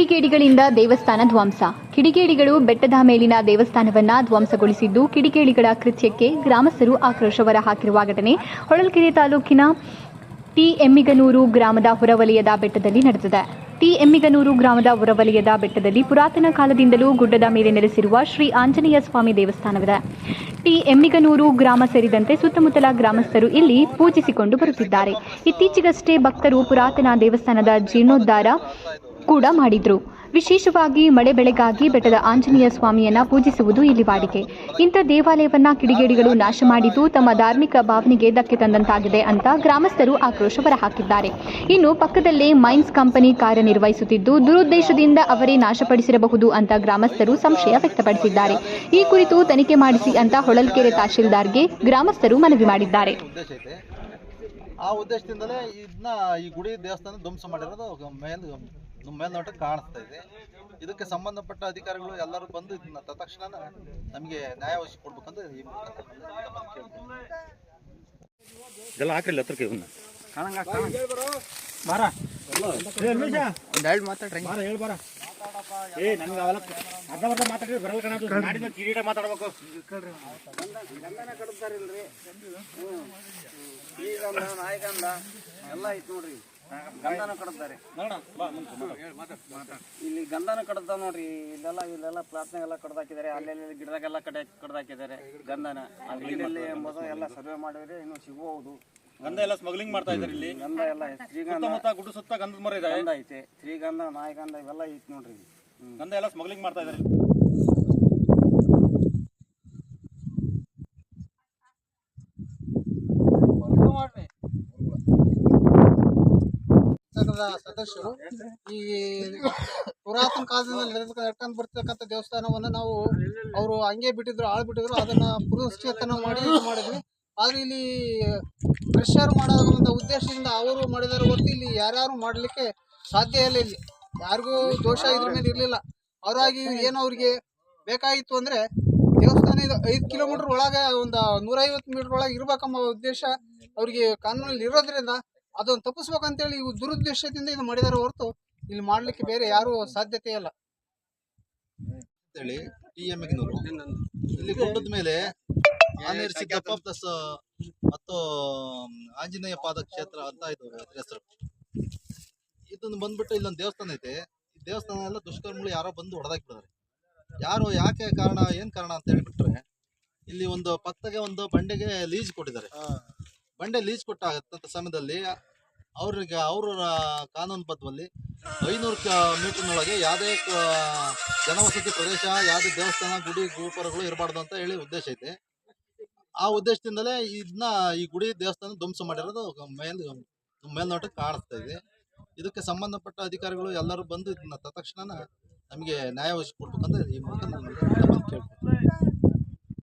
ಕಿಡಿಗೇಡಿಗಳಿಂದ ದೇವಸ್ಥಾನ ಧ್ವಂಸ. ಕಿಡಿಗೇಡಿಗಳು ಬೆಟ್ಟದ ಮೇಲಿನ ದೇವಸ್ಥಾನವನ್ನ ಧ್ವಂಸಗೊಳಿಸಿದ್ದು, ಕಿಡಿಗೇಡಿಗಳ ಕೃತ್ಯಕ್ಕೆ ಗ್ರಾಮಸ್ಥರು ಆಕ್ರೋಶ ಹೊರಹಾಕಿರುವ ಘಟನೆ ಹೊಳಲ್ಕೆರೆ ತಾಲೂಕಿನ ಟಿ ಎಮ್ಮಿಗನೂರು ಗ್ರಾಮದ ಹೊರವಲಯದ ಬೆಟ್ಟದಲ್ಲಿ ನಡೆದಿದೆ. ಟಿ ಎಮ್ಮಿಗನೂರು ಗ್ರಾಮದ ಹೊರವಲಯದ ಬೆಟ್ಟದಲ್ಲಿ ಪುರಾತನ ಕಾಲದಿಂದಲೂ ಗುಡ್ಡದ ಮೇಲೆ ನೆಲೆಸಿರುವ ಶ್ರೀ ಆಂಜನೇಯ ಸ್ವಾಮಿ ದೇವಸ್ಥಾನವಿದೆ. ಟಿ ಎಮ್ಮಿಗನೂರು ಗ್ರಾಮ ಸೇರಿದಂತೆ ಸುತ್ತಮುತ್ತಲ ಗ್ರಾಮಸ್ಥರು ಇಲ್ಲಿ ಪೂಜಿಸಿಕೊಂಡು ಬರುತ್ತಿದ್ದಾರೆ. ಇತ್ತೀಚೆಗಷ್ಟೇ ಭಕ್ತರು ಪುರಾತನ ದೇವಸ್ಥಾನದ ಜೀರ್ಣೋದ್ಧಾರ ಕೂಡ ಮಾಡಿದ್ರು. ವಿಶೇಷವಾಗಿ ಮಳೆ ಬೆಳೆಗಾಗಿ ಬೆಟ್ಟದ ಆಂಜನೇಯ ಸ್ವಾಮಿಯನ್ನ ಪೂಜಿಸುವುದು ಇಲ್ಲಿ ವಾಡಿಕೆ. ಇಂಥ ದೇವಾಲಯವನ್ನ ಕಿಡಿಗೇಡಿಗಳು ನಾಶ ಮಾಡಿದ್ದು ತಮ್ಮ ಧಾರ್ಮಿಕ ಭಾವನೆಗೆ ಧಕ್ಕೆ ತಂದಂತಾಗಿದೆ ಅಂತ ಗ್ರಾಮಸ್ಥರು ಆಕ್ರೋಶ ಹೊರಹಾಕಿದ್ದಾರೆ. ಇನ್ನು ಪಕ್ಕದಲ್ಲೇ ಮೈನ್ಸ್ ಕಂಪನಿ ಕಾರ್ಯನಿರ್ವಹಿಸುತ್ತಿದ್ದು ದುರುದ್ದೇಶದಿಂದ ಅವರೇ ನಾಶಪಡಿಸಿರಬಹುದು ಅಂತ ಗ್ರಾಮಸ್ಥರು ಸಂಶಯ ವ್ಯಕ್ತಪಡಿಸಿದ್ದಾರೆ. ಈ ಕುರಿತು ತನಿಖೆ ಮಾಡಿಸಿ ಅಂತ ಹೊಳಲ್ಕೆರೆ ತಹಶೀಲ್ದಾರ್ಗೆ ಗ್ರಾಮಸ್ಥರು ಮನವಿ ಮಾಡಿದ್ದಾರೆ. ಆ ಉದ್ದೇಶದಿಂದಲೇ ಇದನ್ನ ಈ ಗುಡಿ ದೇವಸ್ಥಾನ ಧ್ವಂಸ ಮಾಡಿರೋದು ಮೇಲ್ ನಮ್ಮ ಮೇಲ್ನೋಟಕ್ಕೆ ಕಾಣಿಸ್ತಾ ಇದೆ. ಇದಕ್ಕೆ ಸಂಬಂಧಪಟ್ಟ ಅಧಿಕಾರಿಗಳು ಎಲ್ಲರೂ ಬಂದು ಇದನ್ನ ತಕ್ಷಣ ನಮಗೆ ನ್ಯಾಯ ಈ ತಮ್ಮಲ್ಲಿ ಕೇಳ್ತೀನಿ. ಇದೆಲ್ಲ ಹಾಕ್ರಿಲ್ಲ ಹತ್ರಕ್ಕೆ ಏ ಅವೆಲ್ಲ ಅರ್ಧ ಬರ್ಧ ಮಾತಾಡಿದ್ರೆ ಬರಲ್ಲ ಕಣ ಅದು. ನಾಡಿನ ಕಿರೀಟ ಮಾತಾಡ್ಬೇಕು. ಎಲ್ಲ ಐತಿ ನೋಡ್ರಿ. ಗಂಧನ ಕಡತಾರೆ ಇಲ್ಲಿ ಗಂಧನ ಕಡ್ದ ನೋಡ್ರಿ ಇಲ್ಲೆಲ್ಲ ಇಲ್ಲೆಲ್ಲ ಪ್ಲಾಟ್ನಾಗೆಲ್ಲ ಕಡ್ದಾಕಿದ್ದಾರೆ. ಅಲ್ಲೆಲ್ಲ ಗಿಡದಾಗೆಲ್ಲ ಕಡೆ ಕಡ್ದಾಕಿದ್ದಾರೆ ಗಂಧನ. ಅಲ್ಲಿ ಎಂಬುದು ಎಲ್ಲ ಸರ್ವೆ ಮಾಡಿದ್ರೆ ಇನ್ನು ಸಿಗಬಹುದು ಗಂಧ ಎಲ್ಲ ಸ್ಮಗ್ಲಿಂಗ್ ಮಾಡ್ತಾ ಇದ್ದಾರೆ ಇಲ್ಲಿ. ಗಂಧ ಎಲ್ಲ ಶ್ರೀಗಂಧ ಗುಡ್ಡು ಸುತ್ತ ಗಂಧದ ಮರ ಇದೆ. ಗಂಧ ಐತೆ. ಶ್ರೀಗಂಧ ನಾಯಗಂಧ ಇವೆಲ್ಲ ಐತಿ ನೋಡ್ರಿ. ಗಂಧ ಎಲ್ಲ ಸ್ಮಗ್ಲಿಂಗ್ ಮಾಡ್ತಾ ಇದ್ದಾರೆ. ಸಂಘದ ಸದಸ್ಯರು, ಈ ಪುರಾತನ ಕಾಲದಿಂದ ನಡ್ಕೊಂಡು ಬರ್ತಕ್ಕಂಥ ದೇವಸ್ಥಾನವನ್ನು ನಾವು ಅವರು ಹಂಗೆ ಬಿಟ್ಟಿದ್ರು ಆಳ್ ಬಿಟ್ಟಿದ್ರು, ಅದನ್ನ ಪುನಶ್ಚೇತನ ಮಾಡಿ ಮಾಡಿದ್ವಿ. ಆದ್ರೆ ಇಲ್ಲಿ ಪ್ರೆಷರ್ ಮಾಡೋದ ಉದ್ದೇಶದಿಂದ ಅವರು ಮಾಡಿದಾರ ಹೊರತು ಇಲ್ಲಿ ಯಾರ್ಯಾರು ಮಾಡಲಿಕ್ಕೆ ಸಾಧ್ಯ ಇಲ್ಲ ಇಲ್ಲಿ. ಯಾರಿಗೂ ದೋಷ ಇದ್ರ ಮೇಲೆ ಇರಲಿಲ್ಲ. ಅವರಾಗಿ ಏನು ಅವ್ರಿಗೆ ಬೇಕಾಗಿತ್ತು ಅಂದ್ರೆ ದೇವಸ್ಥಾನ ಇದು ಐದು ಕಿಲೋಮೀಟರ್ ಒಳಗೆ ಒಂದು ನೂರೈವತ್ತು ಮೀಟರ್ ಒಳಗೆ ಇರ್ಬೇಕಂಬ ಉದ್ದೇಶ ಅವರಿಗೆ ಕಾನೂನಲ್ಲಿ ಇರೋದ್ರಿಂದ ಅದನ್ನು ತಪ್ಪಿಸ್ಬೇಕಂತೇಳಿ ಇವು ದುರುದ್ದೇಶದಿಂದ ಇದು ಮಾಡಿದಾರೆ ಹೊರತು ಇಲ್ಲಿ ಮಾಡ್ಲಿಕ್ಕೆ ಬೇರೆ ಯಾರು ಸಾಧ್ಯತೆ ಇಲ್ಲ. ಅಂತೇಳಿ ಟಿ ಎಗ್ನೂರು ಇಲ್ಲಿ ಗುಡ್ಡದ ಮೇಲೆ ಆನೇರ್ ಸಿದ್ದಪ್ಪ ಪ್ಲಸ್ ಮತ್ತು ಆಂಜನೇಯ ಪಾದ ಕ್ಷೇತ್ರ ಅಂತ ಇದು ಅದ್ರ ಹೆಸರು. ಇದನ್ನು ಬಂದ್ಬಿಟ್ಟು ಇಲ್ಲೊಂದು ದೇವಸ್ಥಾನ ಐತೆ. ಈ ದೇವಸ್ಥಾನ ಎಲ್ಲ ದುಷ್ಕರ್ಮಿಗಳು ಯಾರೋ ಬಂದು ಹೊಡೆದಾಕ್ಬಿಡ್ತಾರೆ ಯಾರು ಯಾಕೆ ಕಾರಣ ಏನ್ ಕಾರಣ ಅಂತ ಹೇಳ್ಬಿಟ್ರೆ ಇಲ್ಲಿ ಒಂದು ಪಕ್ಕಗೆ ಒಂದು ಬಂಡೆಗೆ ಲೀಜ್ ಕೊಟ್ಟಿದ್ದಾರೆ. ಬಂಡೆ ಲೀಜ್ ಕೊಟ್ಟ ಸಮಯದಲ್ಲಿ ಅವ್ರಿಗೆ ಅವರ ಕಾನೂನು ಬದ್ಧದಲ್ಲಿ ಐನೂರು ಮೀಟರ್ನೊಳಗೆ ಯಾವುದೇ ಜನವಸತಿ ಪ್ರದೇಶ, ಯಾವುದೇ ದೇವಸ್ಥಾನ, ಗುಡಿ, ಗೋಪುರಗಳು ಇರಬಾರ್ದು ಅಂತ ಹೇಳಿ ಉದ್ದೇಶ ಐತೆ. ಆ ಉದ್ದೇಶದಿಂದಲೇ ಇದನ್ನ ಈ ಗುಡಿ ದೇವಸ್ಥಾನ ಧ್ವಂಸ ಮಾಡಿರೋದು ಮೇಲ್, ಮೇಲ್ನೋಟಕ್ಕೆ ಕಾಣಿಸ್ತಾ ಇದೆ. ಇದಕ್ಕೆ ಸಂಬಂಧಪಟ್ಟ ಅಧಿಕಾರಿಗಳು ಎಲ್ಲರೂ ಬಂದು ಇದನ್ನ ತಕ್ಷಣ ನಮಗೆ ನ್ಯಾಯ ಒದಗಿಸ್ಕೊಡ್ಬೇಕಂತ ಈ ಮೂಲಕ ನಾನು ಕೇಳ್ಕೊತೀನಿ